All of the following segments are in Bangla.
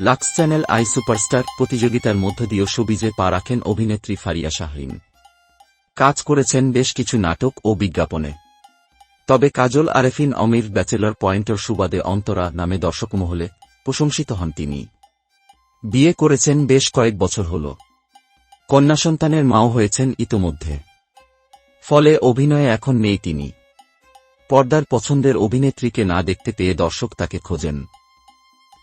লাক্স চ্যানেল আই সুপারস্টার প্রতিযোগিতার মধ্য দিয়েও সবিজে পা রাখেন অভিনেত্রী ফারিয়া শাহরিন। কাজ করেছেন বেশ কিছু নাটক ও বিজ্ঞাপনে। তবে কাজল আরেফিন অমির ব্যাচেলর পয়েন্টর সুবাদে অন্তরা নামে দর্শকমহলে প্রশংসিত হন তিনি। বিয়ে করেছেন বেশ কয়েক বছর হল। কন্যা সন্তানের মাও হয়েছেন ইতোমধ্যে। ফলে অভিনয়ে এখন নেই তিনি। পর্দার পছন্দের অভিনেত্রীকে না দেখতে পেয়ে দর্শক তাকে খোঁজেন।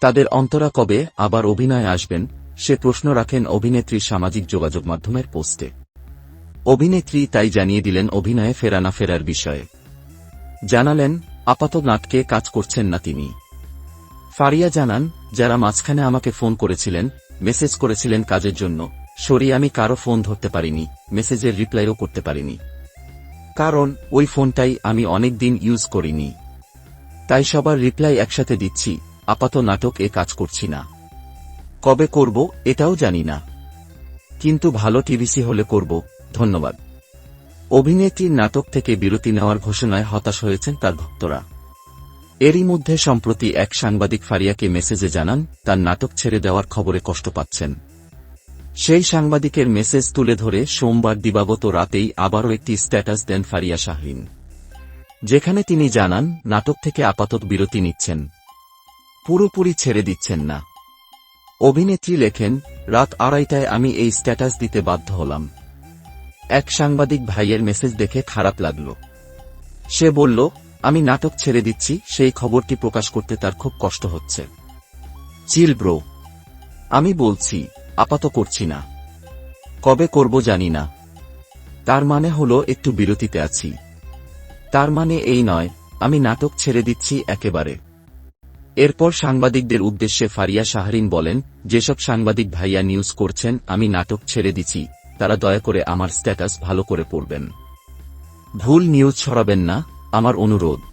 তাদের অন্তরা কবে আবার অভিনয়ে আসবেন, সে প্রশ্ন রাখেন অভিনেত্রী সামাজিক যোগাযোগ মাধ্যমের পোস্টে। অভিনেত্রী তাই জানিয়ে দিলেন অভিনয়ে ফেরা না ফেরার বিষয়ে। জানালেন, আপাতত নাটকে কাজ করছেন না তিনি। ফারিয়া জানান, যারা মাঝখানে আমাকে ফোন করেছিলেন, মেসেজ করেছিলেন কাজের জন্য, সরি আমি কারও ফোন ধরতে পারিনি, মেসেজের রিপ্লাইও করতে পারিনি। কারণ, ওই ফোনটাই আমি অনেক দিন ইউজ করিনি। তাই সবার রিপ্লাই একসাথে দিচ্ছি আপাত নাটক এ কাজ করছি না। কবে করব, এটাও জানি না। কিন্তু ভালো টিভিসি হলে করব, ধন্যবাদ। অভিনেত্রীর নাটক থেকে বিরতি নেওয়ার ঘোষণায় হতাশ হয়েছেন তার ভক্তরা। এরই মধ্যে সম্প্রতি এক সাংবাদিক ফারিয়াকে মেসেজে জানান, তার নাটক ছেড়ে দেওয়ার খবরে কষ্ট পাচ্ছেন। সেই সাংবাদিকের মেসেজ তুলে ধরে সোমবার দিবাগত রাতেই আবারও একটি স্ট্যাটাস দেন ফারিয়া শাহরিন। যেখানে তিনি জানান, নাটক থেকে আপাতত বিরতি নিচ্ছেন। পুরোপুরি ছেড়ে দিচ্ছেন না। অভিনেত্রী লেখেন, রাত আড়াইটায় আমি এই স্ট্যাটাস দিতে বাধ্য হলাম। এক সাংবাদিক ভাইয়ের মেসেজ দেখে খারাপ লাগল। সে বলল, আমি নাটক ছেড়ে দিচ্ছি, সেই খবরটি প্রকাশ করতে তার খুব কষ্ট হচ্ছে। চিল ব্রো, আমি বলছি, আপাত করছি না। কবে করব জানি না। তার মানে হলো একটু বিরতিতে আছি। তার মানে এই নয়, আমি নাটক ছেড়ে দিচ্ছি একেবারে। এরপর সাংবাদিকদের উদ্দেশ্যে ফারিয়া শাহরিন বলেন, যেসব সাংবাদিক ভাইয়া নিউজ করছেন, আমি নাটক ছেড়ে দিছি। তারা দয়া করে আমার স্ট্যাটাস ভালো করে পড়বেন। ভুল নিউজ ছড়াবেন না, আমার অনুরোধ।